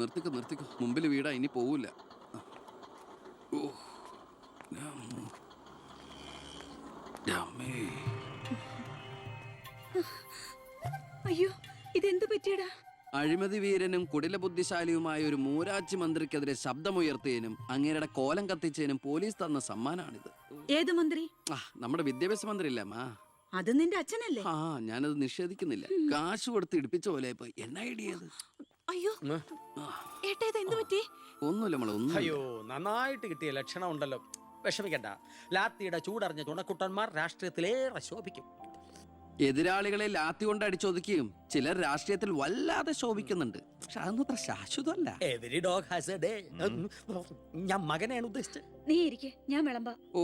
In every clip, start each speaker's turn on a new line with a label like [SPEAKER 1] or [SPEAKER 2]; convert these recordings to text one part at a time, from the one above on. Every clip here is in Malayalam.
[SPEAKER 1] നിർത്തിക്കോ നിർത്തിക്കോ. മുമ്പിൽ വീടാ ഇനി പോവില്ല.
[SPEAKER 2] അയ്യോ ഇതെന്ത് പറ്റിയടാ?
[SPEAKER 1] അഴിമതി വീരനും കുടില ബുദ്ധിശാലിയുമായ ഒരു മൂരാച്ചി മന്ത്രിക്കെതിരെ ശബ്ദമുയർത്തിയതിനും അങ്ങേരുടെ കോലം കത്തിച്ചതിനും പോലീസ് തന്ന സമ്മാനാണിത്.
[SPEAKER 2] ഏത് മന്ത്രി?
[SPEAKER 1] ആ നമ്മുടെ വിദ്യാഭ്യാസ മന്ത്രി ഇല്ലേ അമ്മ
[SPEAKER 2] അത് നിന്റെ അച്ഛനല്ലേ?
[SPEAKER 1] ആ ഞാനത് നിഷേധിക്കുന്നില്ല. കാശ് കൊടുത്ത് ഇടിപ്പിച്ച പോലെ ഇപ്പൊ എന്ന ഐഡിയ അത്
[SPEAKER 2] അയ്യോ ഏട്ടാ ഇത് എന്ത് പറ്റി?
[SPEAKER 1] ഒന്നുമില്ല ഒന്നും
[SPEAKER 3] അയ്യോ നന്നായിട്ട് കിട്ടിയ ലക്ഷണം ഉണ്ടല്ലോ വിഷമിക്കണ്ട. ലാത്തിയുടെ ചൂടറിഞ്ഞ തുണക്കുട്ടന്മാർ രാഷ്ട്രീയത്തിലേറെ ശോഭിക്കും.
[SPEAKER 1] എതിരാളികളെ ലാത്തി കൊണ്ട് അടിച്ചൊതുക്കിയും ചിലർ രാഷ്ട്രീയത്തിൽ വല്ലാതെ ശോഭിക്കുന്നുണ്ട്. പക്ഷെ അതൊന്നും അത്ര ശാശ്വതമല്ല.
[SPEAKER 3] Every dog has a day ഞാൻ മകനെയാണ് ഉദ്ദേശിച്ചത്.
[SPEAKER 2] നീ ഇരിക്കെ ഞാൻ വിളമ്പാ.
[SPEAKER 1] ഓ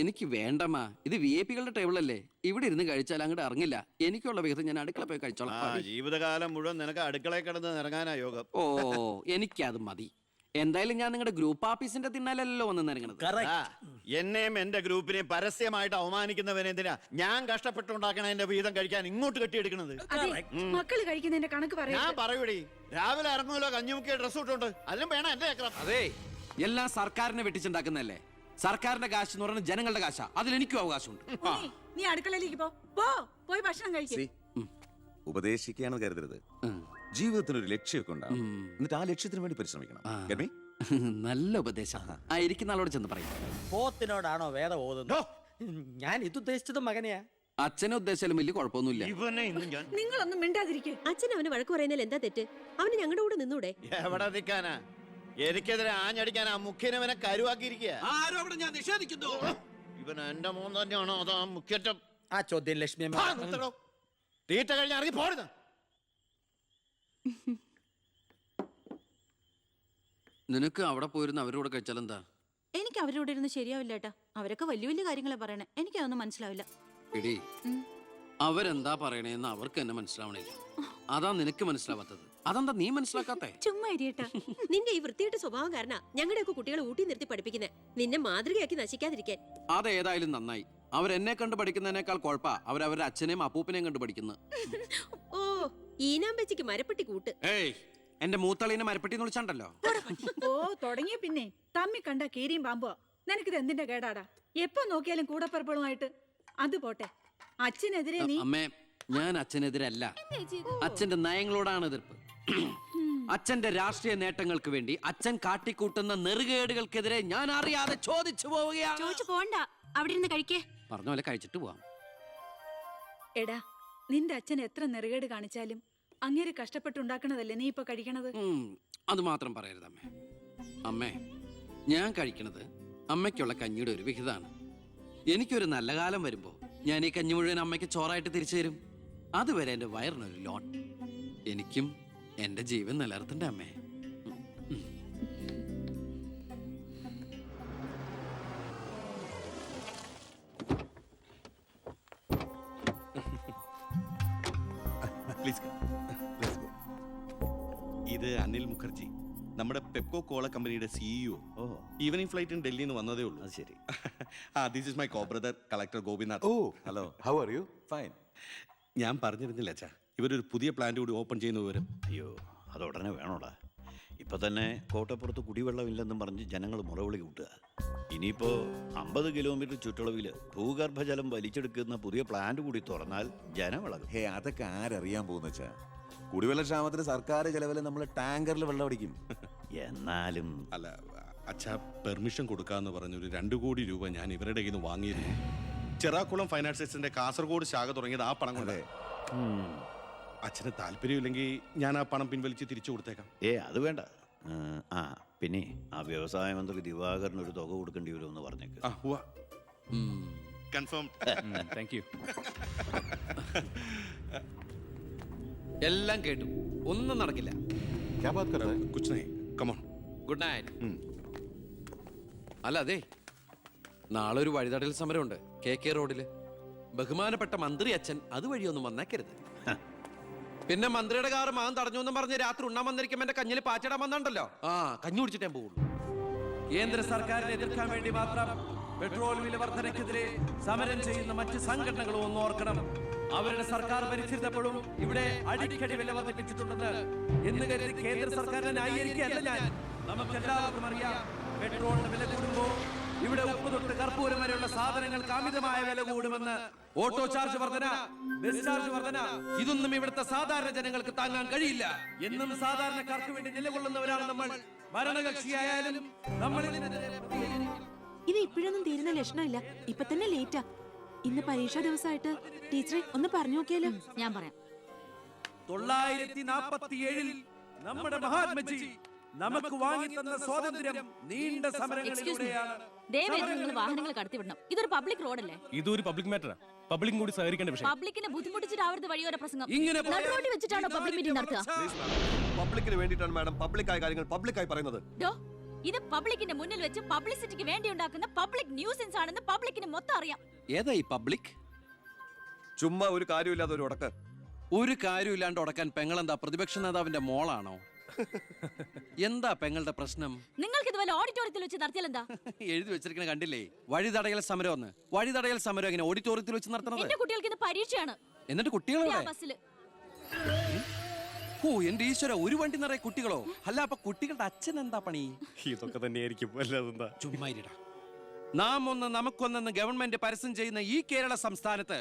[SPEAKER 1] എനിക്ക് വേണ്ടമാ ഇത് വി ഐ പികളുടെ ടേബിളല്ലേ ഇവിടെ ഇരുന്ന് കഴിച്ചാൽ അങ്ങോട്ട് ഇറങ്ങില്ല. എനിക്കുള്ള വിഹിതം ഞാൻ അടുക്കള പോയി
[SPEAKER 4] ആ
[SPEAKER 1] കഴിച്ചോളാം
[SPEAKER 4] ജീവിതകാലം മുഴുവൻ നിനക്ക് അടുക്കളയിൽ കിടന്ന് ഇറങ്ങാനാ യോഗം.
[SPEAKER 1] ഓ എനിക്കത് മതി. എന്തായാലും ഞാൻ നിങ്ങളുടെ ഗ്രൂപ്പ് ഓഫീസിന്റെ തിന്നാലല്ലോ വന്ന് നിറങ്ങണത്
[SPEAKER 4] ആ, എന്നെയും എന്റെ ഗ്രൂപ്പിനെയും പരസ്യമായിട്ട് അവമാനിക്കുന്നവനെന്തിനാ ഞാൻ കഷ്ടപ്പെട്ടുണ്ടാക്കണ എന്റെ വീതം കഴിക്കാൻ ഇങ്ങോട്ട് കെട്ടിയെടുക്കണത്.
[SPEAKER 2] അതെ മക്കൾ കഴിക്കുന്നതിന്റെ കണക്ക് പറയാ
[SPEAKER 4] പറയൂടി രാവിലെ ഇറങ്ങുമല്ലോ കഞ്ഞിമുക്കിയ ഡ്രസ് ഇട്ടുണ്ട് അതിലും വേണം എന്റെ ചക്രം.
[SPEAKER 1] അതെ എല്ലാം സർക്കാരിനെ വെട്ടിച്ചുണ്ടാക്കുന്നല്ലേ സർക്കാരിന്റെ കാശ് എന്ന് പറയുന്നത് ജനങ്ങളുടെ കാശാ. അതിൽ എനിക്കും അവകാശമുണ്ട്.
[SPEAKER 2] ഉണ്ണി, നീ അടുക്കളയിലേക്ക് പോ. പോ പോയി ഭക്ഷണം കഴിക്കും.
[SPEAKER 5] ഉപദേശിക്കുകയാണ് കരുതരുത്. ജീവിതത്തിന് ഒരു ലക്ഷ്യമൊക്കെ ഉണ്ടാവും. എന്നിട്ട് ആ ലക്ഷ്യത്തിന് വേണ്ടി പരിശ്രമിക്കണം. Get
[SPEAKER 1] നല്ല ഉപദേശം. ആ ഇരിക്കുന്ന ആളോട് ചെന്ന് പറയും.
[SPEAKER 3] പോത്തിനോടാണോ വേദ ഓതുന്നത്? ഞാൻ ഇത് ഉദ്ദേശിച്ചത് മകനെയാ.
[SPEAKER 1] അച്ഛനെ ഉദ്ദേശിച്ചാലും വലിയ കുഴപ്പമൊന്നുമില്ല.
[SPEAKER 4] ഇവനെ ഇന്ന് ഞാൻ
[SPEAKER 2] നിങ്ങളൊന്നും മിണ്ടാതിരിക്കേ.
[SPEAKER 6] അച്ഛൻ അവന് വഴക്ക് പറയുന്നതിൽ എന്താ തെറ്റ്? അവന് ഞങ്ങളുടെ കൂടെ നിന്നൂടെ?
[SPEAKER 4] എവിടെ നിൽക്കാനാ എനിക്കെതിരെ ആഞ്ഞടിക്കാൻ ആ മുഖ്യനവനെ കരുവാക്കിയിരിക്കുക
[SPEAKER 1] ആരും അവിടെ ഞാൻ നിഷേധിക്കുന്നു.
[SPEAKER 4] ഇവൻ എന്റെ മോൻ തന്നെയാണോ അതോ ആ മുഖ്യറ്റം?
[SPEAKER 3] ആ ചോദ്യം ലക്ഷ്മി.
[SPEAKER 4] തീറ്റ കഴിഞ്ഞ് ഇറങ്ങി പോരുന്ന
[SPEAKER 1] നിനക്ക് അവിടെ പോയിരുന്ന അവരോട് കഴിച്ചാൽ എന്താ
[SPEAKER 7] എനിക്ക് അവരോട് ഇരുന്ന് ശരിയാവില്ല ഏട്ടാ. അവരൊക്കെ വലിയ വലിയ കാര്യങ്ങളെ പറയണേ. എനിക്ക് അതൊന്നും മനസ്സിലാവില്ല.
[SPEAKER 1] എടി അവരെന്താ പറയണേന്ന് അവർക്ക് എന്നെ മനസ്സിലാവണില്ല. അതാ നിനക്ക് മനസ്സിലാവാത്തത്. അതെന്താ നീ മനസ്സിലാക്കാത്തെ?
[SPEAKER 7] ചുമ്മാ ഇരിയട്ട
[SPEAKER 6] നിന്റെ ഈ വൃത്തിയുടെ സ്വഭാവം കാരണം ഞങ്ങളുടെയൊക്കെ കുട്ടികളെ ഊട്ടി നിർത്തി പഠിപ്പിക്കുന്നത് നിന്നെ മാതൃകയാക്കി നശിക്കാതിരിക്കാൻ.
[SPEAKER 1] അതേതായാലും നന്നായി. അവരെന്നെ കണ്ട് പഠിക്കുന്നതിനേക്കാൾ കുഴപ്പ അവരവരുടെ അച്ഛനെയും അപ്പൂപ്പനെയും കണ്ട് പഠിക്കുന്നു.
[SPEAKER 6] ഓ ഈനാമ്പച്ചിക്ക് മരപ്പെട്ടി കൂട്ട്.
[SPEAKER 1] ഏയ് എന്റെ മൂത്തളീനെ മരപ്പെട്ടി വിളിച്ചാണ്ടല്ലോ.
[SPEAKER 2] ഓ തുടങ്ങിയ പിന്നെ? തമ്മി കണ്ട കീരിയും പാമ്പോ നിനക്കിത് എന്തിന്റെ കേടാടാ? എപ്പോ നോക്കിയാലും കൂടപ്പറപ്പളുമായിട്ട് അത് പോട്ടെ. അച്ഛനെതിരെ നീ
[SPEAKER 1] അമ്മേ ഞാൻ അച്ഛനെതിരല്ല. അച്ഛന്റെ നയങ്ങളോടാണ് എതിർപ്പ്. അച്ഛന്റെ രാഷ്ട്രീയ നേട്ടങ്ങൾക്ക് വേണ്ടി അച്ഛൻ കാട്ടിക്കൂട്ടുന്ന നെറുകേടുകൾക്കെതിരെ ഞാൻ അറിയാതെ ചോദിച്ചു പോവുകയാണ്.
[SPEAKER 7] ചോദിച്ചു പോണ്ട. അവിടെ ഇരുന്ന് കഴിക്കേ.
[SPEAKER 1] പറഞ്ഞ പോലെ കഴിച്ചിട്ട് പോവാം.
[SPEAKER 2] എടാ നിന്റെ അച്ഛൻ എത്ര നെറുകേട് കാണിച്ചാലും അങ്ങേര് കഷ്ടപ്പെട്ടുണ്ടാക്കണതല്ലേ നീ ഇപ്പൊ കഴിക്കണത്?
[SPEAKER 1] അത് മാത്രം പറയരുത് അമ്മേ. അമ്മേ ഞാൻ കഴിക്കണത് അമ്മയ്ക്കുള്ള കഞ്ഞിയുടെ ഒരു വിഹിതമാണ്. എനിക്കൊരു നല്ല കാലം വരുമ്പോ ഞാൻ ഈ കഞ്ഞി മുഴുവൻ അമ്മയ്ക്ക് ചോറായിട്ട് തിരിച്ചു തരും. അതുവരെ എന്റെ വയറിനൊരു ലോൺ. എനിക്കും എന്റെ ജീവൻ നിലനിർത്തണ്ടേ അമ്മേ.
[SPEAKER 8] ഇത് അനിൽ മുഖർജി നമ്മുടെ പെപ്കോ കോള കമ്പനിയുടെ സിഇഒ
[SPEAKER 4] ഓ.
[SPEAKER 8] ഈവനിങ് ഫ്ലൈറ്റിന് ഡൽഹിയിൽ നിന്ന് വന്നതേ ഉള്ളൂ.
[SPEAKER 4] അത് ശരി.
[SPEAKER 8] ആ this is my co brother collector Gopinath
[SPEAKER 5] oh hello how are you fine
[SPEAKER 8] ഞാൻ പറഞ്ഞിരുന്നില്ല അച്ഛാ. ഇവരൊരു പുതിയ പ്ലാന്റ് കൂടി ഓപ്പൺ ചെയ്യുന്ന വിവരം.
[SPEAKER 4] അയ്യോ അത് ഉടനെ വേണോടാ. ഇപ്പൊ തന്നെ കോട്ടപ്പുറത്ത് കുടിവെള്ളമില്ലെന്നും പറഞ്ഞ് ജനങ്ങൾ മുറവിളി കൂട്ടുക. ഇനിയിപ്പോ അമ്പത് കിലോമീറ്റർ ചുറ്റളവിൽ ഭൂഗർഭജലം വലിച്ചെടുക്കുന്ന പുതിയ പ്ലാന്റ് കൂടി തുറന്നാൽ ജനമിളകും
[SPEAKER 5] ഹേ അതൊക്കെ ആരറിയാൻ പോകുന്ന വെച്ചാ കുടിവെള്ള ക്ഷാമത്തിന് സർക്കാർ ചെലവിൽ നമ്മൾ ടാങ്കറിൽ വെള്ളം അടിക്കും.
[SPEAKER 4] എന്നാലും
[SPEAKER 8] അല്ല അച്ഛാ പെർമിഷൻ കൊടുക്കാന്ന് പറഞ്ഞൊരു രണ്ടു കോടി രൂപ ഞാൻ ഇവരുടെ കയ്യിൽ നിന്ന് വാങ്ങിയിരുന്നു. ചെറാക്കുളം ഫൈനാൻസേഴ്സിന്റെ കാസർഗോഡ് ശാഖ തുടങ്ങിയത് ആ പണം കൊണ്ടേ. അച്ഛന് താല്പര്യമില്ലെങ്കിൽ ഞാൻ ആ പണം പിൻവലിച്ച് തിരിച്ചു കൊടുത്തേക്കാം.
[SPEAKER 4] ഏ അത് വേണ്ട. ആ, ആ പിന്നെ ആ വ്യവസായ മന്ത്രി ദിവാകരന് ഒരു തുക കൊടുക്കേണ്ടി വരുമെന്ന് പറഞ്ഞേക്ക്.
[SPEAKER 8] ആ ഉവ്വ.
[SPEAKER 1] ഉം.
[SPEAKER 8] കൺഫേം
[SPEAKER 1] താങ്ക് യു എല്ലാം കേട്ടു. ഒന്നും നടക്കില്ല.
[SPEAKER 5] ക്യാ ബാത് കർ രഹേ?
[SPEAKER 8] കുച്ച് നഹീ കമോൺ
[SPEAKER 1] ഗുഡ് നൈറ്റ് അല്ല അതെ. നാളെ ഒരു വഴിതടൽ സമരമുണ്ട്. കെ കെ റോഡിൽ. ബഹുമാനപ്പെട്ട മന്ത്രി അച്ഛൻ അതുവഴി ഒന്നും വന്നേക്കരുത്. പിന്നെ മന്ത്രിയുടെ കാറ് മാൻ തടഞ്ഞു എന്ന് പറഞ്ഞ് രാത്രി ഉണ്ണാൻ വന്നിരിക്കുമ്പോ എന്റെ കഞ്ഞിൽ പാച്ചിടാൻ വന്നുണ്ടല്ലോ. ആ കഞ്ഞി കുടിച്ചിട്ടേ പോകുള്ളൂ കേന്ദ്ര സർക്കാരിനെ എതിർക്കാൻ വേണ്ടി മാത്രം പെട്രോൾ വില വർധനയ്ക്കെതിരെ സമരം ചെയ്യുന്ന മറ്റ് സംഘടനകളും ഒന്ന് ഓർക്കണം. അവരുടെ സർക്കാർ ഭരിച്ചിരുന്നപ്പോഴും ഇവിടെ അടിക്കടി വില വർദ്ധിപ്പിച്ചിട്ടുണ്ടെന്ന് എന്ന് കരുതി കേന്ദ്ര സർക്കാരിനെ ന്യായീകരിക്കുകയല്ല ഞാൻ. നമുക്ക് എല്ലാവർക്കും അറിയാം പെട്രോളിന് വില കൂടുമ്പോ ഇവിടെ ഉപ്പ് തൊട്ട് കർപ്പൂരം വരെയുള്ള സാധനങ്ങൾക്ക് അമിതമായ വില കൂടുമെന്ന് ഓട്ടോ ചാർജ് വർധന ബസ് ചാർജ് വർധന ഇതൊന്നും ഇവിടുത്തെ സാധാരണ ജനങ്ങൾക്ക് താങ്ങാൻ കഴിയില്ല. എന്നും സാധാരണക്കാർക്ക് വേണ്ടി നിലകൊള്ളുന്നവരാണ് നമ്മൾ. ഭരണകക്ഷിയായാലും നമ്മൾ.
[SPEAKER 9] ഇത് ഇപ്പോഴൊന്നും തീരുന്ന ലക്ഷണമില്ല. ഇപ്പൊ തന്നെ ലേറ്റാ. ഇന്ന് പരീക്ഷാ ദിവസമായിട്ട് ടീച്ചറെ ഒന്ന് പറഞ്ഞു നോക്കിയാലോ?
[SPEAKER 7] ഞാൻ പറയാം.
[SPEAKER 1] തൊള്ളായിരത്തി നാൽപ്പത്തി ഏഴിൽ നമ്മുടെ മഹാത്മജി നമുക്ക് വാങ്ങി തന്ന സ്വാതന്ത്ര്യം നീണ്ട സമരങ്ങളിലൂടെയാണ്.
[SPEAKER 7] ദയവായി നിങ്ങൾ വാഹനങ്ങൾ കടത്തിവിടണം. ഇതൊരു പബ്ലിക് റോഡല്ലേ
[SPEAKER 10] ഇതൊരു പബ്ലിക് മാറ്ററാ പബ്ലിക്കും കൂടി സഹകരിക്കേണ്ട വിഷയം.
[SPEAKER 7] പബ്ലിക്കിനെ ബുദ്ധിമുട്ടിച്ചിട്ടാവരുത് വഴിയോര പ്രസംഗം.
[SPEAKER 1] ഇങ്ങനെ പോയാൽ
[SPEAKER 7] വെച്ചിട്ടാണോ പബ്ലിക് മീറ്റിംഗ് നടത്തുക?
[SPEAKER 10] പബ്ലിക്കിന് വേണ്ടിയിട്ടാണ് മാഡം പബ്ലിക്കായ കാര്യങ്ങൾ പബ്ലിക്കായി പറയുന്നത്.
[SPEAKER 7] ഡോ ഇത് പബ്ലിക്കിന്റെ മുന്നിൽ വെച്ച് പബ്ലിസിറ്റിക്ക് വേണ്ടി ഉണ്ടാക്കുന്ന പബ്ലിക് ന്യൂസൻസ് ആണെന്ന് പബ്ലിക്കിന് മൊത്തം അറിയാം.
[SPEAKER 1] ഏതാ ഈ പബ്ലിക്?
[SPEAKER 10] ചുമ്മാ ഒരു കാര്യമില്ലാതെ ഒരു ഉടക്ക്.
[SPEAKER 1] ഒരു കാര്യമില്ലാണ്ട് ഉടക്കാൻ പെങ്ങളെന്താ പ്രതിപക്ഷ നേതാവിന്റെ മോളാണോ? എന്താ പെങ്ങളുടെ പ്രശ്നം?
[SPEAKER 7] നിങ്ങൾക്ക് ഇതുപോലെ ഓഡിറ്റോറിയത്തിൽ വെച്ച് നടത്തിയാൽ എന്താ
[SPEAKER 1] എഴുതി വെച്ചിരിക്കണ കണ്ടില്ലേ? വഴി തടയൽ സമരം ഒന്ന് വഴി തടയൽ സമരം എങ്ങനെ ഓഡിറ്റോറിയത്തിൽ വെച്ച് നടത്തണത്?
[SPEAKER 7] എന്റെ കുട്ടികൾക്ക് ഇന്ന് പരീക്ഷയാണ്.
[SPEAKER 1] എന്നിട്ട് കുട്ടികളെ ഓ എന്റെ ഈശ്വര ഒരു വണ്ടി നിറയെ കുട്ടികളോ? അല്ല അപ്പൊ കുട്ടികളുടെ അച്ഛൻ എന്താ പണി?
[SPEAKER 10] ഇതൊക്കെ തന്നെയായിരിക്കും.
[SPEAKER 1] ചുമ്മാരിടാ നാം ഒന്ന് നമുക്കൊന്നെന്ന് ഗവൺമെന്റ് പരസ്യം ചെയ്യുന്ന ഈ കേരള സംസ്ഥാനത്ത്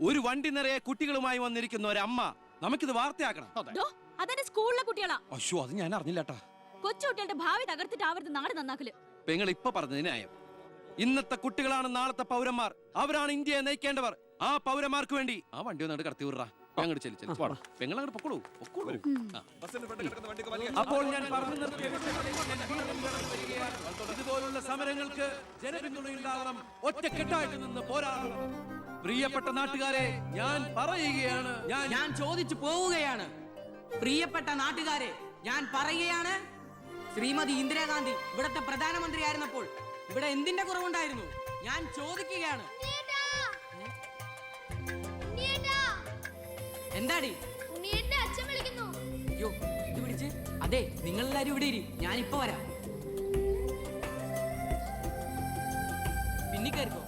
[SPEAKER 1] ഒരു വണ്ടി നിറയെ കുട്ടികളുമായി വന്നിരിക്കുന്ന ഒരമ്മ നമുക്കിത് വാർത്തയാക്കണം.
[SPEAKER 7] അതെന്റെ സ്കൂളിലെ കുട്ടികളാ.
[SPEAKER 1] അശോ അത് ഞാൻ അറിഞ്ഞില്ലട്ടാ.
[SPEAKER 7] കൊച്ചുകുട്ടികളുടെ ഭാവി തകർത്തിട്ടാവരുത് നാട് നന്നാക്കൽ.
[SPEAKER 1] പെങ്ങൾ ഇപ്പൊ പറഞ്ഞത് ന്യായം. ഇന്നത്തെ കുട്ടികളാണ് നാളത്തെ പൗരന്മാർ. അവരാണ് ഇന്ത്യയെ നയിക്കേണ്ടവർ. ആ പൗരന്മാർക്ക് വേണ്ടി ആ വണ്ടി ഒന്നാണ്ട് കടത്തി വിടുറാ. അങ്ങോട്ട് ചെല്ലു ചെല്ലു. പെങ്ങൾ അങ്ങോട്ട് പൊക്കോളൂ. പൊക്കോളൂ. ആ. അപ്പോൾ ഞാൻ പറഞ്ഞു സമരങ്ങൾക്ക് ജനപിന്തുണയുണ്ടാകണം ഒറ്റക്കെട്ടായിട്ട് നിന്ന് പോരാടണം. പ്രിയപ്പെട്ട നാട്ടുകാരെ ഞാൻ പറയുകയാണ് ഞാൻ
[SPEAKER 11] ഞാൻ ചോദിച്ചു പോവുകയാണ്. പ്രിയപ്പെട്ട നാട്ടുകാരെ ഞാൻ പറയുകയാണ്. ശ്രീമതി ഇന്ദിരാഗാന്ധി ഇവിടത്തെ പ്രധാനമന്ത്രി ആയിരുന്നപ്പോൾ ഇവിടെ എന്തിന്റെ കുറവുണ്ടായിരുന്നു? ഞാൻ ചോദിക്കുകയാണ്. എന്താടി?
[SPEAKER 9] അച്ഛൻ വിളിക്കുന്നു.
[SPEAKER 11] അയ്യോ ഇത് പിടിച്ച്. അതെ നിങ്ങൾ എല്ലാരും ഇവിടെ ഇരി. ഞാനിപ്പോ ഇപ്പൊ വരാം. പിന്നെ കയറിക്കോ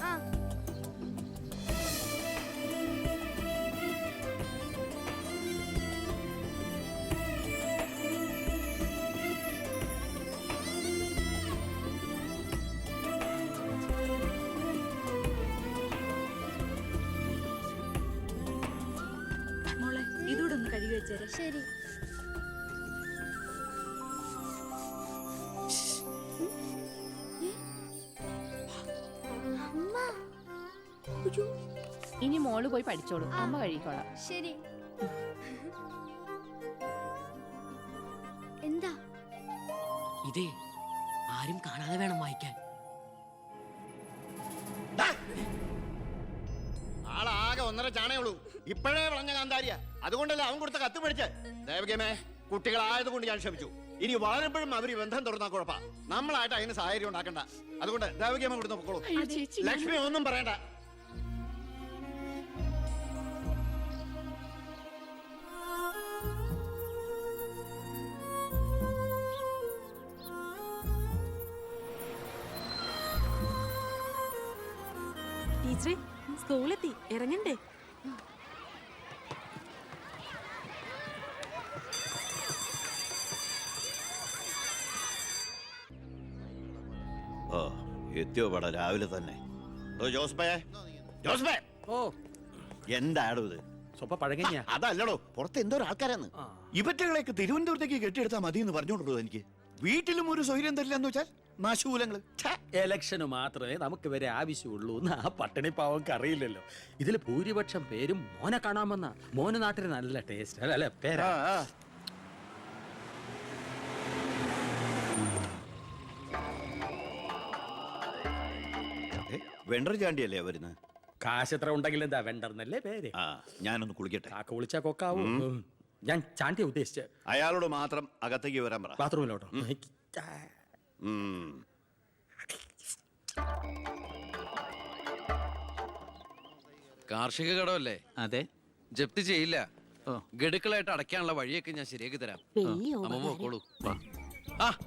[SPEAKER 7] മോൾ പോയി പഠിച്ചോളൂ. അമ്മ കഴിക്കോളാം.
[SPEAKER 9] ശരി. എന്താ?
[SPEAKER 11] ഇതേ ആരും കാണാതെ വേണം വായിക്കാൻ.
[SPEAKER 10] ആളാകെ ഒന്നര ചാണേ ഉള്ളൂ. ഇപ്പോഴേ വളഞ്ഞ കാന്താരിയ. അതുകൊണ്ടല്ലേ അവൻ കൊടുത്ത കത്ത് പഠിച്ച് ദേവകമേ കുട്ടികളായതുകൊണ്ട് ഞാൻ ക്ഷമിച്ചു. ഇനി വളരുമ്പോഴും അവർ ബന്ധം തുറന്നാ കുഴപ്പാ. നമ്മളായിട്ട് അതിന് സാഹചര്യം ഉണ്ടാക്കണ്ട. അതുകൊണ്ട് ദേവകേമ കൊടുത്ത് പൊക്കോളൂ. ലക്ഷ്മി ഒന്നും പറയണ്ട.
[SPEAKER 9] ഇറങ്ങണ്ടേ?
[SPEAKER 4] ഓ എത്തിയോ പട രാവിലെ തന്നെ. ഓ ജോസ്ബേ ജോസ്ബേ
[SPEAKER 3] ഓ.
[SPEAKER 4] എന്താടോ ഇത്?
[SPEAKER 3] സ്വപ്പ പഴകഞ്ഞ.
[SPEAKER 4] അതല്ലടോ പുറത്ത് എന്തോ ആൾക്കാരാന്ന്. ഇവറ്റകളെയൊക്കെ തിരുവനന്തപുരത്തേക്ക് കെട്ടിയെടുത്താൽ മതി എന്ന് പറഞ്ഞോണ്ടോ എനിക്ക്. വീട്ടിലും ഒരു സൗകര്യം തരില്ല എന്ന് വെച്ചാൽ നാശൂലങ്ങൾ
[SPEAKER 3] എലക്ഷന് മാത്രമേ നമുക്ക് വരെ ആവശ്യമുള്ളൂ എന്ന് ആ പട്ടിണി പാവം അറിയില്ലല്ലോ. ഇതിൽ ഭൂരിപക്ഷം പേരും മോനെ കാണാമെന്ന. മോന് നാട്ടിന് നല്ല ടേസ്റ്റ് അല്ല അല്ലെ പേരാ.
[SPEAKER 4] വെണ്ടർ ചാണ്ടിയല്ലേ വരുന്നത്
[SPEAKER 3] കാശ് എത്ര ഉണ്ടെങ്കിൽ എന്താ വെണ്ടർന്നല്ലേ പേര്?
[SPEAKER 4] ആ ഞാനൊന്ന് കുളിക്കട്ടെ.
[SPEAKER 3] കാക്ക വിളിച്ചാ കൊക്കാവും. ഞാൻ ചാണ്ടിയ ഉദ്ദേശിച്ച.
[SPEAKER 4] അയാളോട് മാത്രം അകത്തേക്ക് വരാൻ പറ.
[SPEAKER 3] ബാത്റൂമിലോട്ടോ.
[SPEAKER 1] കാർഷിക കടമല്ലേ
[SPEAKER 11] അതെ.
[SPEAKER 1] ജപ്തി ചെയ്യില്ല. ഗഡുക്കളായിട്ട് അടയ്ക്കാനുള്ള വഴിയൊക്കെ ഞാൻ ശരിയാക്കി തരാം. അമ്മ പോക്കോളൂ. ആ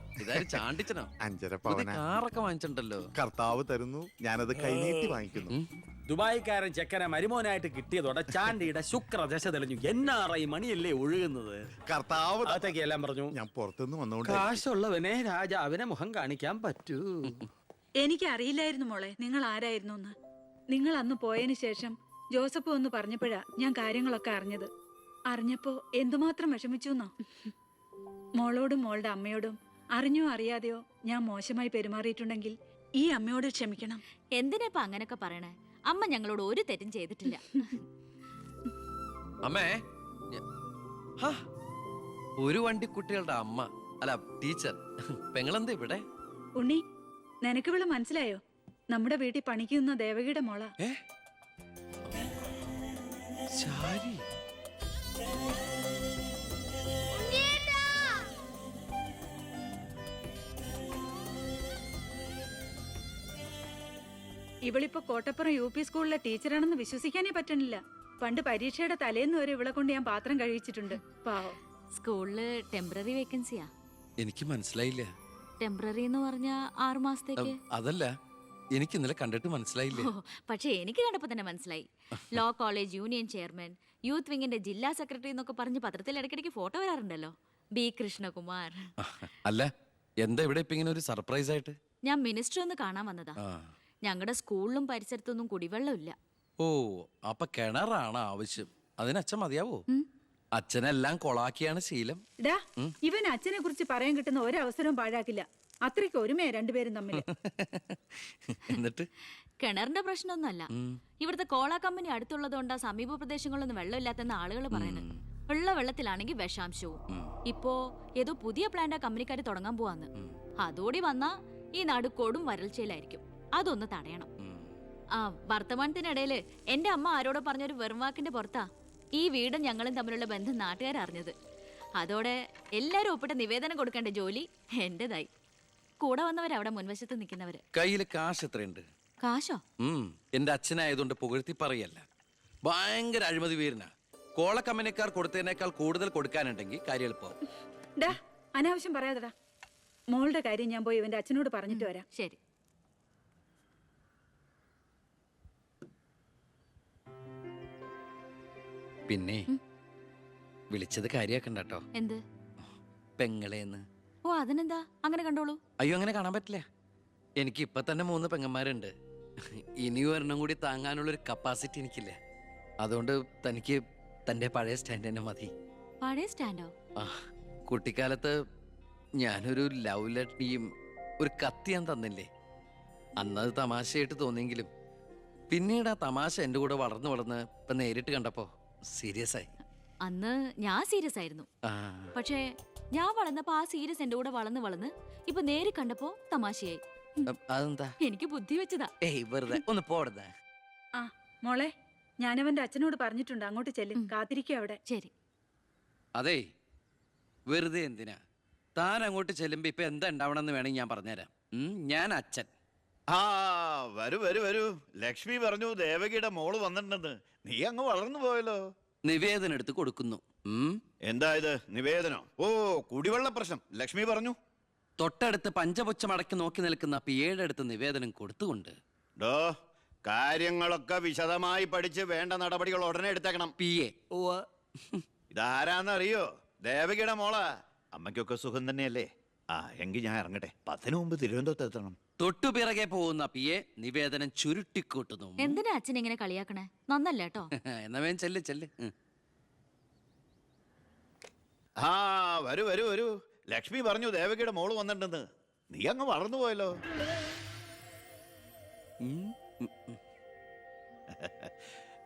[SPEAKER 1] ചാണ്ടിച്ചനോ?
[SPEAKER 10] അഞ്ചര
[SPEAKER 1] പവന. കാറൊക്കെ വാങ്ങിച്ചിട്ടുണ്ടല്ലോ.
[SPEAKER 10] കർത്താവ് തരുന്നു ഞാനത് കൈനീട്ടി വാങ്ങിക്കുന്നു.
[SPEAKER 3] ദുബായിക്കാരൻ ചെക്കനെ മരുമോനായിട്ട് കിട്ടിയതോടെ ചാണ്ടിയുടെ ശുക്ര ദശ തെളിഞ്ഞു. എന്നാറായി മണിയല്ലേ ഒഴുകുന്നത്?
[SPEAKER 10] കർത്താവ്
[SPEAKER 3] അകത്തേക്ക് എല്ലാം പറഞ്ഞു.
[SPEAKER 10] ഞാൻ പുറത്തുനിന്ന് വന്നോണ്ട്
[SPEAKER 3] കാശുള്ളവനെ രാജാവിനെ മുഖം കാണിക്കാൻ പറ്റൂ.
[SPEAKER 2] എനിക്ക് അറിയില്ലായിരുന്നു മോളെ നിങ്ങൾ ആരായിരുന്നു എന്ന്. നിങ്ങൾ അന്ന് പോയതിനു ശേഷം ജോസഫ് ഒന്ന് പറഞ്ഞപ്പോഴാ ഞാൻ കാര്യങ്ങളൊക്കെ അറിഞ്ഞത്. അറിഞ്ഞപ്പോ എന്തുമാത്രം വിഷമിച്ചു എന്നോ? മോളോടും മോളുടെ അമ്മയോടും അറിഞ്ഞോ അറിയാതെയോ ഞാൻ മോശമായി പെരുമാറിയിട്ടുണ്ടെങ്കിൽ ഈ അമ്മയോട് ക്ഷമിക്കണം.
[SPEAKER 7] എന്തിനാ അങ്ങനൊക്കെ പറയണേ? അമ്മ ഞങ്ങളോട് ഒരു തെറ്റും ചെയ്തിട്ടില്ല.
[SPEAKER 1] അമ്മേ ഞ- ഹാ, ഒരു വണ്ടി കുട്ടികളുടെ അമ്മ. അല്ല ടീച്ചർ പെങ്ങളെന്താ ഇവിടെ?
[SPEAKER 2] ഉണ്ണി നിനക്ക് ഇവിടെ മനസ്സിലായോ? നമ്മുടെ വീട്ടിൽ പണിക്കുന്ന ദേവകിയുടെ മോള.
[SPEAKER 1] ഏ? ശാരി.
[SPEAKER 2] ഇവളിപ്പോ കോട്ടപ്പുറം യു പി സ്കൂളിലെ ടീച്ചറാണെന്ന് വിശ്വസിക്കാനേ പറ്റണില്ല. പണ്ട് പരീക്ഷയുടെ തലേന്ന് വരെ ഇവളെ കൊണ്ട് ഞാൻ പാത്രം കഴിച്ചിട്ടുണ്ട് പാവം.
[SPEAKER 7] സ്കൂളിൽ ടെമ്പററി വേക്കൻസിയാ
[SPEAKER 1] എനിക്ക് മനസ്സിലായില്ല.
[SPEAKER 7] ടെമ്പററി എന്ന് പറഞ്ഞ ആറു മാസത്തേക്ക്?
[SPEAKER 1] അതല്ല. എനിക്ക് ഇന്നലെ കണ്ടിട്ട് മനസ്സിലായില്ല.
[SPEAKER 7] പക്ഷേ എനിക്ക് കണ്ടപ്പോ തന്നെ മനസ്സിലായി. Law college union chairman youth വിങ്ങിന്റെ ജില്ലാ സെക്രട്ടറി എന്നൊക്കെ പറഞ്ഞ് പത്രത്തിൽ ഇടയ്ക്കിടയ്ക്ക് ഫോട്ടോ വരാറുണ്ടല്ലോ. ബി കൃഷ്ണകുമാർ.
[SPEAKER 1] അല്ല എന്താ ഇവിടെ ഇപ്പൊ ഇങ്ങനെ ഒരു സർപ്രൈസ് ആയിട്ട്?
[SPEAKER 7] ഞാൻ മിനിസ്റ്റർ ഒന്ന് കാണാൻ വന്നതാ. ഞങ്ങളുടെ സ്കൂളിലും പരിസരത്തൊന്നും കുടിവെള്ളമില്ല.
[SPEAKER 1] ഓ അപ്പൊ കിണറാണ് ആവശ്യം. അതിന് അച്ഛൻ മതിയാവോ അച്ഛനെല്ലാം കൊളാക്കിയാണ് ശീലം.
[SPEAKER 2] ഡാ ഇവൻ അച്ഛനെ കുറിച്ച് പറയാൻ കിട്ടുന്ന ഒരവസരവും പാഴാക്കില്ല. അത്രയ്ക്ക് ഒരുമയാ രണ്ടുപേരും തമ്മിൽ
[SPEAKER 1] എന്നിട്ട്?
[SPEAKER 7] കിണറിന്റെ പ്രശ്നമൊന്നുമല്ല. ഇവിടുത്തെ കോള കമ്പനി അടുത്തുള്ളതുകൊണ്ടാ സമീപ പ്രദേശങ്ങളിലൊന്നും വെള്ളമില്ലാത്തെന്ന് ആളുകൾ പറയുന്നത്. ഉള്ള വെള്ളത്തിലാണെങ്കിൽ വിഷാംശവും. ഇപ്പോ ഏതോ പുതിയ പ്ലാന്റാ കമ്പനിക്കാർ തുടങ്ങാൻ പോവാന്ന്. അതോടി വന്നാ ഈ നാട് കൊടും വരൾച്ചയിലായിരിക്കും. അതൊന്ന് തടയണം. ആ വർത്തമാനത്തിനിടയിൽ എന്റെ അമ്മ ആരോടോ പറഞ്ഞൊരു വെറും വാക്കിന്റെ പുറത്താ ഈ വീടും ഞങ്ങളും തമ്മിലുള്ള ബന്ധം നാട്ടുകാർ അറിഞ്ഞത് അതോടെ എല്ലാരും ഒപ്പിട്ട് നിവേദനം കൊടുക്കേണ്ട ജോലി എന്റേതായി. കൂടെ വന്നവരവിടെ മുൻവശത്ത് നിൽക്കുന്നവര്.
[SPEAKER 1] കയ്യിൽ കാശ് എത്രയുണ്ട്?
[SPEAKER 7] കാശോ.
[SPEAKER 1] എന്റെ അച്ഛനായതുകൊണ്ട് പുകഴ്ത്തി പറയല്ല. ഭയങ്കര അഴിമതി വീരനാ. കോളക്കമ്പനിക്കാർ കൊടുത്തതിനേക്കാൾ കൂടുതൽ കൊടുക്കാനുണ്ടെങ്കിൽ കാര്യം എളുപ്പമാവും
[SPEAKER 2] അനാവശ്യം പറയാതെടാ മോളുടെ കാര്യം ഞാൻ പോയി ഇവന്റെ അച്ഛനോട് പറഞ്ഞിട്ട് വരാം.
[SPEAKER 7] ശരി.
[SPEAKER 1] പിന്നെ വിളിച്ചത് കാര്യാക്കണ്ട കേട്ടോ
[SPEAKER 7] എന്ത്?
[SPEAKER 1] പെങ്ങളേന്ന്.
[SPEAKER 7] ഓ അതിനെന്താ? അങ്ങനെ കണ്ടോളൂ.
[SPEAKER 1] അയ്യോ അങ്ങനെ കാണാൻ പറ്റില്ല. എനിക്ക് ഇപ്പൊ തന്നെ മൂന്ന് പെങ്ങന്മാരുണ്ട്. ഇനി ഒരെണ്ണം കൂടി താങ്ങാനുള്ള ഒരു കപ്പാസിറ്റി എനിക്കില്ല. അതുകൊണ്ട് തനിക്ക് തന്റെ പഴയ സ്റ്റാൻഡ് തന്നെ മതി.
[SPEAKER 7] പഴയ സ്റ്റാൻഡോ
[SPEAKER 1] ആ കുട്ടിക്കാലത്ത് ഞാനൊരു ലവ് ലെറ്ററിയും ഒരു കത്തി ഞാൻ തന്നില്ലേ? അന്നത് തമാശയായിട്ട് തോന്നിയെങ്കിലും പിന്നീട് ആ തമാശ എന്റെ കൂടെ വളർന്നു വളർന്ന് ഇപ്പൊ നേരിട്ട് കണ്ടപ്പോ സീരിയസ് ആയി.
[SPEAKER 7] അന്ന് ഞാൻ സീരിയസ് ആയിരുന്നു. പക്ഷേ ഞാൻ വളർന്നപ്പോ ആ സീരിയസ് എന്റെ കൂടെ വളർന്ന് വളർന്ന് ഇപ്പൊ നേരി കണ്ടപ്പോ തമാശയായി.
[SPEAKER 1] അതെന്താ?
[SPEAKER 7] എനിക്ക് ബുദ്ധി വെച്ചതാ.
[SPEAKER 1] ഏയ് വെറുതെ. ഒന്ന് പോടുന്നേ
[SPEAKER 2] ആ മോളെ ഞാനവന്റെ അച്ഛനോട് പറഞ്ഞിട്ടുണ്ട്. അങ്ങോട്ട് ചെല്ലും. കാത്തിരിക്കുക അവിടെ.
[SPEAKER 7] ശരി.
[SPEAKER 1] അതെ വെറുതെ എന്തിനാ? താൻ അങ്ങോട്ട് ചെല്ലുമ്പോ ഇപ്പൊ എന്താ ഉണ്ടാവണമെന്ന് വേണമെങ്കിൽ ഞാൻ പറഞ്ഞുതരാം. ഞാൻ അച്ഛൻ.
[SPEAKER 4] ആ വരൂ വരൂ വരൂ. ലക്ഷ്മി പറഞ്ഞു ദേവകിയുടെ മോൾ വന്നിട്ടുണ്ടെന്ന്. നീ അങ്ങ് വളർന്നു പോയല്ലോ.
[SPEAKER 1] നിവേദനം എടുത്ത് കൊടുക്കുന്നു. ഉം.
[SPEAKER 4] എന്താ ഇത്? നിവേദനം? ഓ കുടിവെള്ള പ്രശ്നം. ലക്ഷ്മി പറഞ്ഞു.
[SPEAKER 1] തൊട്ടടുത്ത് പഞ്ചപുച്ഛമടക്കി നോക്കി നിൽക്കുന്ന പിയേടെ അടുത്ത് നിവേദനം കൊടുത്തുകൊണ്ട്
[SPEAKER 4] ഡോ കാര്യങ്ങളൊക്കെ വിശദമായി പഠിച്ച് വേണ്ട നടപടികൾ ഉടനെ എടുത്തേക്കണം.
[SPEAKER 1] P A
[SPEAKER 4] ഇതാരാന്നറിയോ? ദേവകിയുടെ മോളാ. അമ്മയ്ക്കൊക്കെ സുഖം തന്നെയല്ലേ? ആ എങ്കിൽ ഞാൻ ഇറങ്ങട്ടെ. പത്തിന് മുമ്പ് തിരുവനന്തപുരത്ത് എത്തണം.
[SPEAKER 1] തൊട്ടുപിറകെ പോകുന്ന പിയെ നിവേദനം ചുരുട്ടിക്കൂട്ടുന്നു.
[SPEAKER 7] എന്തിനാ അച്ഛൻ ഇങ്ങനെ കളിയാക്കണേ? നന്നല്ല കേട്ടോ.
[SPEAKER 1] എന്നാ വേഗം ചെല്ല് ചെല്ല്. ഉം.
[SPEAKER 4] ആ വരൂ വരൂ വരൂ. ലക്ഷ്മി പറഞ്ഞു ദേവകിയുടെ മോൾ വന്നിട്ടുണ്ടെന്ന്. നീ അങ്ങ് വളർന്നു പോയല്ലോ.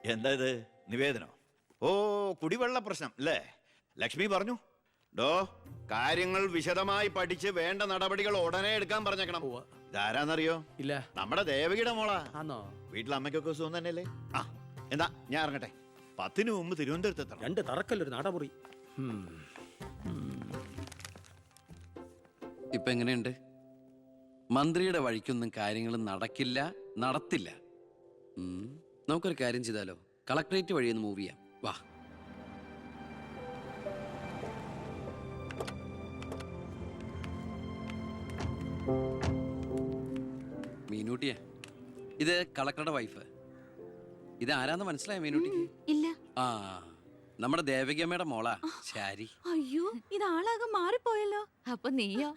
[SPEAKER 4] എന്താ ഇത്? നിവേദനോ? ഓ കുടിവെള്ള പ്രശ്നം അല്ലേ? ലക്ഷ്മി പറഞ്ഞു. ഡോ കാര്യങ്ങൾ വിശദമായി പഠിച്ച് വേണ്ട നടപടികൾ ഉടനെ എടുക്കാൻ പറഞ്ഞേക്കണം. ഇതാരാന്നറിയോ?
[SPEAKER 3] ഇല്ല.
[SPEAKER 4] നമ്മുടെ ദേവകിയുടെ മോളാ.
[SPEAKER 3] ആന്നോ?
[SPEAKER 4] വീട്ടിൽ അമ്മയ്ക്കൊക്കെ സുഖം തന്നെയല്ലേ? ആ എന്താ ഞാൻ ഇറങ്ങട്ടെ. പത്തിന് മുമ്പ് തിരുവനന്തപുരത്ത് എത്തണം.
[SPEAKER 3] രണ്ട് തറക്കല്ലൊരു നടമുറി.
[SPEAKER 1] ഇപ്പൊ എങ്ങനെയുണ്ട്? മന്ത്രിയുടെ വഴിക്കൊന്നും കാര്യങ്ങൾ നടക്കില്ല നടത്തില്ല. നമുക്കൊരു കാര്യം ചെയ്താലോ? കളക്ടറേറ്റ് വഴി ഒന്ന് മൂവ് ചെയ്യാം. മീനുട്ടിയെ? ഇത് കളക്ടറുടെ വൈഫ് ഇത് ആരാന്ന് മനസ്സിലായ മീനുട്ടിക്ക്?
[SPEAKER 7] ഇല്ല.
[SPEAKER 1] ആ നമ്മുടെ ദേവകിയമ്മയുടെ മോളാ. ശാരി.
[SPEAKER 9] അയ്യോ ഇത് ആളാകെ മാറിപ്പോയല്ലോ.
[SPEAKER 7] അപ്പൊ നീയോ?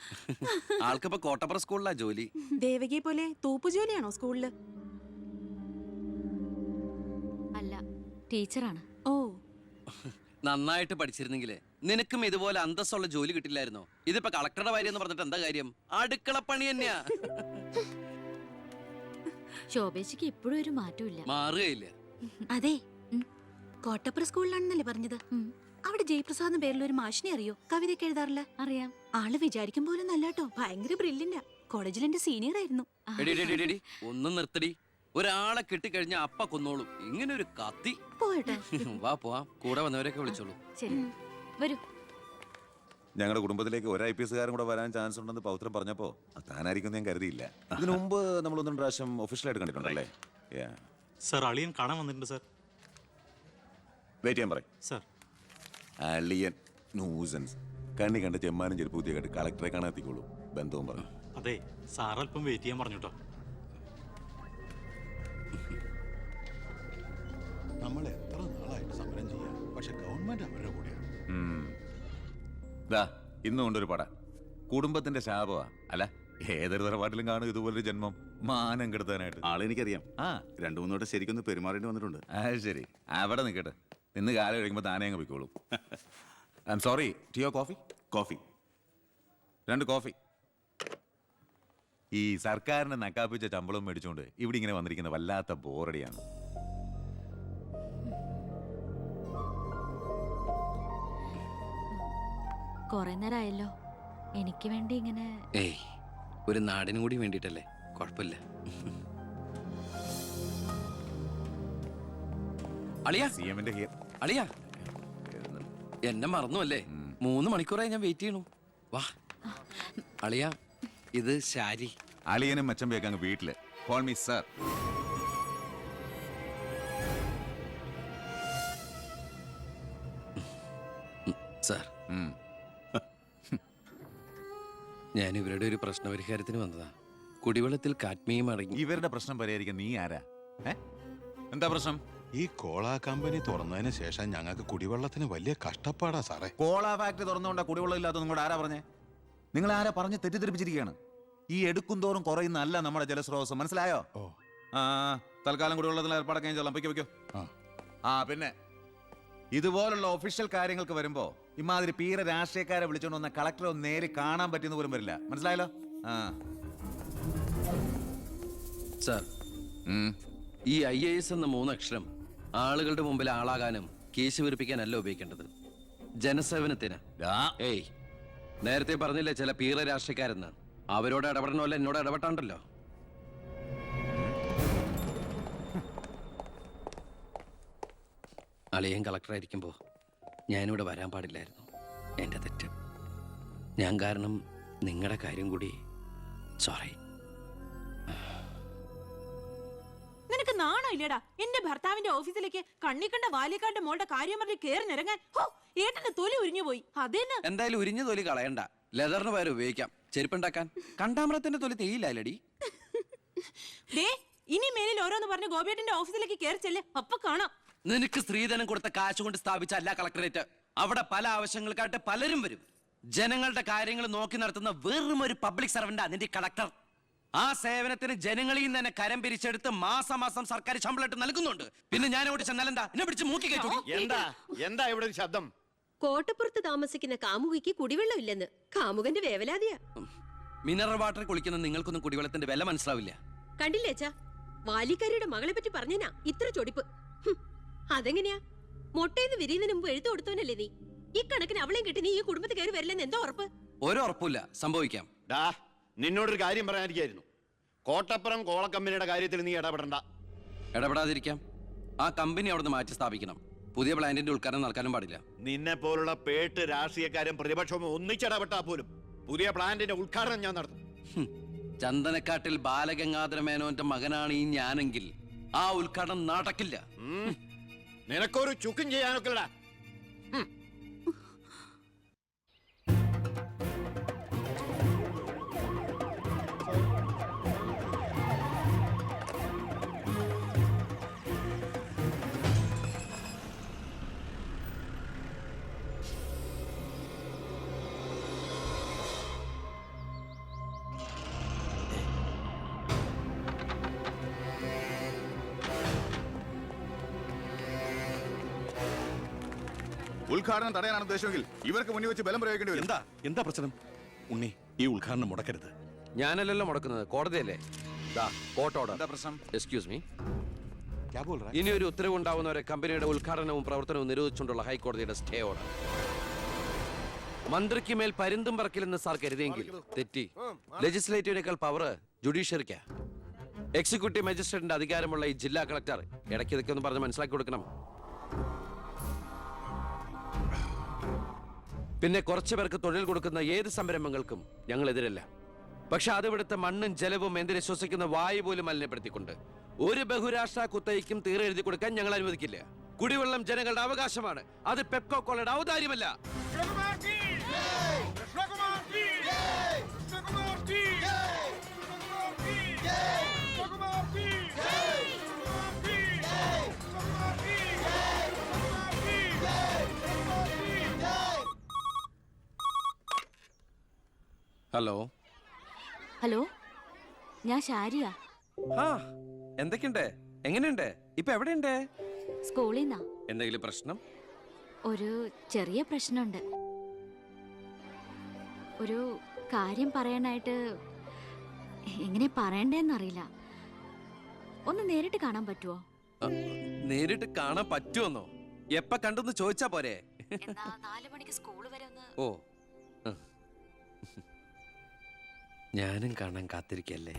[SPEAKER 1] ആൾക്കിപ്പോ കോട്ടപ്പുറ സ്കൂളിലാ ജോലി.
[SPEAKER 9] ദേവകിയെ പോലെ തൂപ്പു ജോലിയാണോ സ്കൂളിൽ?
[SPEAKER 7] അല്ല ടീച്ചറാണ്.
[SPEAKER 9] ഓ.
[SPEAKER 1] നന്നായിട്ട് പഠിച്ചിരുന്നെങ്കിലേ നിനക്കും ഇതുപോലെ അന്തസ്സുള്ള ജോലി കിട്ടില്ലായിരുന്നോ? ഇതിപ്പോ കളക്ടറുടെ ഭാര്യ എന്ന് പറഞ്ഞിട്ട് എന്താ കാര്യം? അടുക്കളപ്പണി തന്നെയാ.
[SPEAKER 7] ശോഭേച്ചിക്ക് ഇപ്പോഴും ഒരു മാറ്റമില്ല
[SPEAKER 1] മാറുകയില്ല.
[SPEAKER 12] അതെ. കോട്ടപ്പുറ സ്കൂളിലാണെന്നല്ലേ പറഞ്ഞത്? അവിടെ ജയപ്രസാദ് പേരിൽ ഒരു മാഷിനെ അറിയോ? കവിതയൊക്കെ എഴുതാറില്ല?
[SPEAKER 7] അറിയാം.
[SPEAKER 12] ആൾ വിചാരിക്കും പോലെ നല്ലാട്ടോ ഭയങ്കര ബ്രില്യന്റാ കോളേജിൽ എന്റെ സീനിയർ ആയിരുന്നു.
[SPEAKER 1] എടി, എടി, എടി, എടി, ഒന്നും നിർത്തടി. ഒരാളെ കിട്ടിക്കഴിഞ്ഞ അപ്പ കൊന്നോളും. ഇങ്ങനെ ഒരു കത്തി.
[SPEAKER 12] പോയട്ടെ.
[SPEAKER 1] വാ പോവാം. കൂടെ വന്നവരൊക്കെ വിളിച്ചോളൂ.
[SPEAKER 7] ശരി. വരൂ.
[SPEAKER 5] ഞങ്ങളുടെ കുടുംബത്തിലേക്ക് ഒരു ഐ പി എസ്കാരും കൂടെ വരാൻ ചാൻസ് ഉണ്ടെന്ന് പൗത്രം പറഞ്ഞപ്പോ അത് താനായിരിക്കും ഞാൻ കരുതിയില്ല. ഇതിനു മുമ്പ് നമ്മൾ ഒന്നും പ്രാവശ്യം ഒഫീഷ്യലായിട്ട് കണ്ടിട്ടുണ്ടല്ലേ?
[SPEAKER 8] സർ അളിയൻ കാണാൻ വന്നിട്ടുണ്ട് സർ
[SPEAKER 5] വെയിറ്റ് ചെയ്യാൻ പറയും.
[SPEAKER 8] സർ
[SPEAKER 5] അളിയൻ നൂസൻസ്. കണ്ണി കണ്ട ചെമ്മാനും ചെരുപ്പ് പുതിയ കണ്ട് കളക്ടറെ കാണാൻ എത്തിക്കോളൂ. ബന്ധവും പറഞ്ഞു
[SPEAKER 8] അതെ സാർ അല്പം വെയിറ്റ് ചെയ്യാൻ പറഞ്ഞു കേട്ടോ നമ്മൾ എത്ര നാളായിട്ട് സമരം ചെയ്യാം? പക്ഷെ ഗവൺമെന്റ് അവരുടെ കൂടെയാണ്
[SPEAKER 5] ദാ ഇന്നും കൊണ്ടൊരു പട. കുടുംബത്തിന്റെ ശാപമാ. അല്ല ഏതൊരു തറവാട്ടിലും കാണും ഇതുപോലൊരു ജന്മം. മാനം കെടുത്താനായിട്ട്.
[SPEAKER 8] ആളെനിക്കറിയാം.
[SPEAKER 5] ആ.
[SPEAKER 8] രണ്ടു മൂന്നോട്ട് ശരിക്കൊന്ന് പെരുമാറേണ്ടി വന്നിട്ടുണ്ട്.
[SPEAKER 5] ആ ശരി. അവിടെ നിൽക്കട്ടെ. നിന്ന് കാലം കഴിയുമ്പോൾ താനേ അങ്ങ് പോയിക്കോളും. ഐ എം സോറി ടിയോ കോഫി
[SPEAKER 8] കോഫി
[SPEAKER 5] രണ്ട് കോഫി ഈ സർക്കാരിനെ നക്കാപ്പിച്ച ശമ്പളം മേടിച്ചുകൊണ്ട് ഇവിടെ ഇങ്ങനെ വന്നിരിക്കുന്ന വല്ലാത്ത ബോറടിയാണ്.
[SPEAKER 7] കൊറേ നേരമായല്ലോ എനിക്ക് വേണ്ടി ഇങ്ങനെ
[SPEAKER 1] ഏയ് ഒരു നാടിനും കൂടി വേണ്ടിയിട്ടല്ലേ? കുഴപ്പമില്ല. അളിയാ.
[SPEAKER 5] സി എമ്മിന്റെ
[SPEAKER 1] അളിയാ. എന്നെ മറന്നു അല്ലേ മൂന്ന് മണിക്കൂറായി ഞാൻ വെയിറ്റ് ചെയ്യണു വാ. അളിയാ ഇത് ശാരി.
[SPEAKER 5] അളിയനും മച്ചമ്പയൊക്കെ അങ്ങ് വീട്ടിൽ. കോൾ മീ സാർ
[SPEAKER 1] ഞാൻ ഇവരുടെ ഒരു പ്രശ്നപരിഹാരത്തിന് വന്നതാ. കുടിവെള്ളത്തിൽ കാറ്റ്മീം അടങ്ങി
[SPEAKER 5] ഇവരുടെ പ്രശ്നം പരിഹരിക്കാൻ നീ ആരാ? ഏ? എന്താ പ്രശ്നം?
[SPEAKER 8] ഈ കോള കമ്പനി തുറന്നതിന് ശേഷം ഞങ്ങൾക്ക് കുടിവെള്ളത്തിന് വലിയ കഷ്ടപ്പാടാ സാറേ.
[SPEAKER 5] കോള ഫാക്ടറി തുറന്നുകൊണ്ട് കുടിവെള്ളം ഇല്ലാത്ത നിങ്ങളുടെ ആരാ പറഞ്ഞേ? നിങ്ങൾ ആരാ പറഞ്ഞ് തെറ്റിദ്ധരിപ്പിച്ചിരിക്കുകയാണ്? ഈ എടുക്കും തോറും കുറയുന്ന അല്ല നമ്മുടെ ജലസ്രോതസ് മനസ്സിലായോ?
[SPEAKER 8] ഓ.
[SPEAKER 5] ആ തൽക്കാലം കുടിവെള്ളത്തിൽ ഏർപ്പാടൊക്കെ ചെല്ലാം. പൊയ്ക്കോ പൊയ്ക്കോ
[SPEAKER 8] ആ.
[SPEAKER 5] ആ പിന്നെ ഇതുപോലുള്ള ഒഫീഷ്യൽ കാര്യങ്ങൾക്ക് വരുമ്പോ ഇമാതിരി പീര രാഷ്ട്രീയക്കാരെ വിളിച്ചോണ്ട് വന്ന കളക്ടറെ ഒന്ന് നേരി കാണാൻ പറ്റുന്ന പോലും വരില്ല. മനസ്സിലായല്ലോ? ആ.
[SPEAKER 1] സാർ
[SPEAKER 5] ഉം.
[SPEAKER 1] ഈ ഐ എ എസ് എന്ന മൂന്നക്ഷരം ആളുകളുടെ മുമ്പിൽ ആളാകാനും കേസ് വിരിപ്പിക്കാനല്ല ഉപയോഗിക്കേണ്ടത്. ജനസേവനത്തിന്.
[SPEAKER 5] ദാ,
[SPEAKER 1] ഏയ് നേരത്തെ പറഞ്ഞില്ലേ ചില പീറ രാഷ്ട്രീയക്കാരെന്ന്. അവരോട് ഇടപെടണമല്ല എന്നോട് ഇടപെട്ടാണ്ടല്ലോ. അളിയൻ കളക്ടറായിരിക്കുമ്പോൾ ഞാനിവിടെ വരാൻ പാടില്ലായിരുന്നു. എന്റെ തെറ്റ്. ഞാൻ കാരണം നിങ്ങളുടെ കാര്യം കൂടി സോറി.
[SPEAKER 9] നിനക്ക് നാണോ ഇല്ലടാ? എന്റെ ഭർത്താവിന്റെ ഓഫീസിലേക്ക് കണ്ണിക്കണ്ട വാലിക്കാരുടെ മോളുടെ കാര്യം പറഞ്ഞ് കേറി നിരങ്ങാൻ. ഹോ ഏട്ടന്റെ തൊലി ഉരിഞ്ഞു പോയി. അതേന്ന്?
[SPEAKER 1] എന്തായാലും ഉരിഞ്ഞ തൊലി കളയണ്ട. ലെതറിന് പകരം ഉപയോഗിക്കാം. ചെരുപ്പുണ്ടാക്കാൻ. കണ്ടാമറത്തിന്റെ തൊലി തേയില്ലടി
[SPEAKER 9] ദേ ഇനി മേലിൽ ഓരോന്ന് പറഞ്ഞ് ഗോപിയേട്ടന്റെ ഓഫീസിലേക്ക് കയറി ചെല്ലേ. അപ്പൊ കാണാം.
[SPEAKER 1] നിനക്ക് സ്ത്രീധനം കൊടുത്ത കാശ് കൊണ്ട് സ്ഥാപിച്ച അല്ല കളക്ടറേറ്റ്. അവിടെ പല ആവശ്യങ്ങൾക്കായിട്ട് പലരും വരും. ജനങ്ങളുടെ കാര്യങ്ങൾ നോക്കി നടത്തുന്ന വെറും ഒരു പബ്ലിക് സർവന്റാ നിന്റെ കളക്ടർ ആ സേവനത്തിന് ജനങ്ങളിൽ നിന്ന് തന്നെ കരം പിരിച്ചെടുത്ത് മാസം മാസം സർക്കാർ ശമ്പളമായിട്ട് നൽകുന്നുണ്ട്. പിന്നെ ഞാൻ അവിടെ ചെന്നാലെന്താ എന്നെ പിടിച്ച് മൂക്കി കയറ്റൂടി
[SPEAKER 10] എന്താ? എന്താ ഇവിടെ ഒരു ശബ്ദം?
[SPEAKER 6] കോട്ടപ്പുറത്ത് താമസിക്കുന്ന കാമുകിക്ക് കുടിവെള്ളം ഇല്ലെന്ന് കാമുകന്റെ വേവലാതിയാ.
[SPEAKER 1] മിനറൽ വാട്ടർ കുളിക്കുന്ന നിങ്ങൾക്കൊന്നും കുടിവെള്ളത്തിന്റെ വില മനസ്സിലാവില്ല.
[SPEAKER 6] കണ്ടില്ലേ അച്ഛാ? വാലിക്കാരിയുടെ മകളെ പറ്റി പറഞ്ഞനാ. ഇത്ര ചൊടിപ്പ്. അതെങ്ങനെയാ? മൊട്ടേന്ന് വിരിയുന്നതിന് മുമ്പ് എഴുത്തു കൊടുത്തവനല്ലേ നീ? ഈ കണക്കിന് അവളെയും കിട്ടി നീ ഈ കുടുംബത്തിൽ കയറി വരില്ലെന്ന് എന്തോ ഉറപ്പ്?
[SPEAKER 1] ഒരു ഉറപ്പില്ല സംഭവിക്കാം.
[SPEAKER 10] ഡാ നിന്നോടൊരു കാര്യം പറയാനിരിക്കായിരുന്നു. കോട്ടപ്പുറം കോളക്കമ്പനിയുടെ കാര്യത്തിൽ നീ ഇടപെടണ്ട.
[SPEAKER 1] ഇടപെടാതിരിക്കാം. ആ കമ്പനി അവിടുന്ന് മാറ്റി സ്ഥാപിക്കണം. പുതിയ പ്ലാന്റിന്റെ ഉദ്ഘാടനം നടക്കാനും പാടില്ല.
[SPEAKER 10] നിന്നെ പോലുള്ള പേട്ട് രാഷ്ട്രീയക്കാരും പ്രതിപക്ഷവും ഒന്നിച്ചിടപെട്ടാ പോലും പുതിയ പ്ലാന്റിന്റെ ഉദ്ഘാടനം ഞാൻ നടത്തും.
[SPEAKER 1] ചന്ദനക്കാട്ടിൽ ബാലഗംഗാധര മേനോന്റെ മകനാണ് ഈ ഞാനെങ്കിൽ ആ ഉദ്ഘാടനം നടക്കില്ല.
[SPEAKER 10] നിനക്കൊരു ചുക്കും ചെയ്യാനൊക്കെല്ലടാ
[SPEAKER 5] ഉദ്ഘാടനം തടയാനാണ് ഉദ്ദേശമെങ്കിൽ ഇവർക്ക് മുന്നിൽ വെച്ച് ബലം പ്രയോഗിക്കേണ്ടി വരും.
[SPEAKER 8] എന്താ? എന്താ പ്രശ്നം? ഉണ്ണി ഈ ഉദ്ഘാടനം മുടക്കരുത്.
[SPEAKER 1] ഞാനല്ലല്ലോ മുടക്കുന്നത്. കോടതിയല്ലേ? ദാ കോർട്ട് ഓർഡർ
[SPEAKER 5] എന്താ പ്രശ്നം?
[SPEAKER 1] Excuse me? ഇനി ഒരു ഉത്തരവ് ഉണ്ടാവുന്നവരെ കമ്പനിയുടെ ഉദ്ഘാടനവും പ്രവർത്തനവും നിരോധിച്ചുകൊണ്ടുള്ള ഹൈക്കോടതിയുടെ സ്റ്റേ ഓർഡർ മന്ത്രിക്ക് മേൽ പരിന്തും പറക്കില്ലെന്ന് സാർ കരുതിയെങ്കിൽ തെറ്റി. ലെജിസ്ലേറ്റീവിനേക്കാൾ പവർ ജുഡീഷ്യറിക്കാ എക്സിക്യൂട്ടീവ് മജിസ്ട്രേറ്റിന്റെ അധികാരമുള്ള ഈ ജില്ലാ കളക്ടർ ഇടയ്ക്ക് ഇതൊക്കെ ഒന്ന് പറഞ്ഞ് മനസ്സിലാക്കി കൊടുക്കണം. പിന്നെ കുറച്ചു പേർക്ക് തൊഴിൽ കൊടുക്കുന്ന ഏത് സംരംഭങ്ങൾക്കും ഞങ്ങൾ എതിരല്ല പക്ഷെ അതിവിടുത്തെ മണ്ണും ജലവും എന്തിനെ ശ്വസിക്കുന്ന വായു പോലും മലിനപ്പെടുത്തിക്കൊണ്ട് ഒരു ബഹുരാഷ്ട്ര കുത്തയ്ക്കും തീരെ എഴുതി കൊടുക്കാൻ ഞങ്ങൾ അനുവദിക്കില്ല. കുടിവെള്ളം ജനങ്ങളുടെ അവകാശമാണ്. അത് പെപ്കോ കോളയുടെ ഔദാര്യമല്ല. ഹലോ.
[SPEAKER 7] ഹലോ ഞാൻ ഷാരിയ
[SPEAKER 1] ആ എന്തൊക്കെയുണ്ട്? എങ്ങനെയുണ്ട്? ഇപ്പൊ എവിടെയുണ്ട്?
[SPEAKER 7] സ്കൂളിൽ നിന്നാ
[SPEAKER 1] എന്തെങ്കിലും പ്രശ്നം?
[SPEAKER 7] ഒരു ചെറിയ പ്രശ്നമുണ്ട്. ഒരു കാര്യം പറയാനായിട്ട് എങ്ങനെ പറയണ്ടേന്നറിയില്ല. ഒന്ന് നേരിട്ട് കാണാൻ പറ്റുമോ
[SPEAKER 1] നേരിട്ട് കാണാൻ പറ്റുമെന്നോ എപ്പ കണ്ടെന്ന് ചോദിച്ചാ പോരെ?
[SPEAKER 7] നാലു മണിക്ക് സ്കൂൾ വരെ ഒന്ന്
[SPEAKER 1] ഓ. ഞാനും കാണാൻ കാത്തിരിക്കല്ലേ?